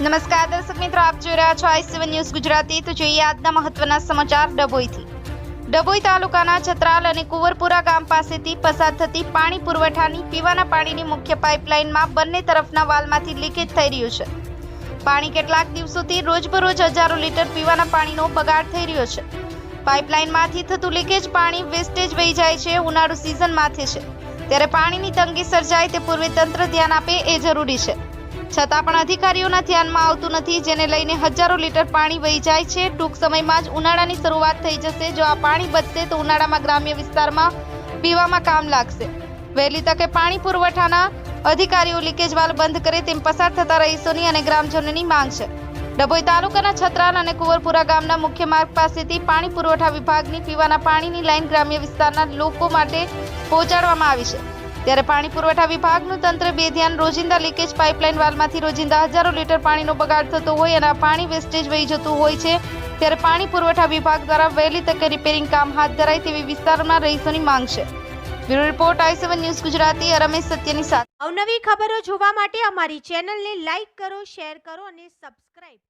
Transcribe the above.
નમસ્કાર, દર્શક મિત્રો, આપ જોઈ રહ્યા છો આઈ સેવન ન્યૂઝ ગુજરાતી. તો જોઈએ આજના મહત્વના સમાચાર ડભોઈથી. ડભોઈ તાલુકાના છત્રાલ અને કુંવરપુરા ગામ પાસેથી પસાર થતી પાણી પુરવઠાની, પીવાના પાણીની મુખ્ય પાઇપલાઇનમાં બંને તરફના વાલમાંથી લીકેજ થઈ રહ્યું છે. પાણી કેટલાક દિવસોથી રોજબરોજ હજારો લીટર પીવાના પાણીનો બગાડ થઈ રહ્યો છે. પાઇપલાઇનમાંથી થતું લીકેજ પાણી વેસ્ટેજ વહી જાય છે, ઉનાળુ સિઝન માથે છે. ત્યારે પાણીની તંગી સર્જાય તે પૂર્વે તંત્ર ધ્યાન આપે એ જરૂરી છે. છતાં પણ અધિકારીઓના ધ્યાનમાં આવતું નથી, જેને લઈને હજારો લીટર પાણી વહી જાય છે. ટૂંક સમયમાં જ ઉનાળાની શરૂઆત થઈ જશે. જો આ પાણી બચશે તો ઉનાળામાં ગ્રામ્ય વિસ્તારમાં પીવામાં કામ લાગશે. વહેલી તકે પાણી પુરવઠાના અધિકારીઓ લીકેજ વાલ બંધ કરે તેમ પસાર થતા રહીશોની અને ગ્રામજનોની માંગ છે. ડભોઈ તાલુકાના છત્રાલ અને કુંવરપુરા ગામના મુખ્ય માર્ગ પાસેથી પાણી પુરવઠા વિભાગની પીવાના પાણીની લાઈન ગ્રામ્ય વિસ્તારના લોકો માટે પહોંચાડવામાં આવી છે. ત્યારે પાણી પુરવઠા વિભાગનું તંત્ર બે ધ્યાન રોજિંદા લીકેજ પાઇપલાઇન વાલમાંથી રોજિંદા હજારો લીટર પાણીનો બગાડ થતો હોય અને પાણી વેસ્ટેજ વહી જતું હોય છે. ત્યારે પાણી પુરવઠા વિભાગ દ્વારા વહેલી તકે રિપેરિંગ કામ હાથ ધરાય તેવી વિસ્તારમાં રહીશોની માંગ છે. Bureau report I seven news Gujarati, Ramesh સત્યની સાથે. અવનવી ખબરો જોવા માટે અમારી ચેનલને લાઇક કરો, શેર કરો અને સબસ્ક્રાઇબ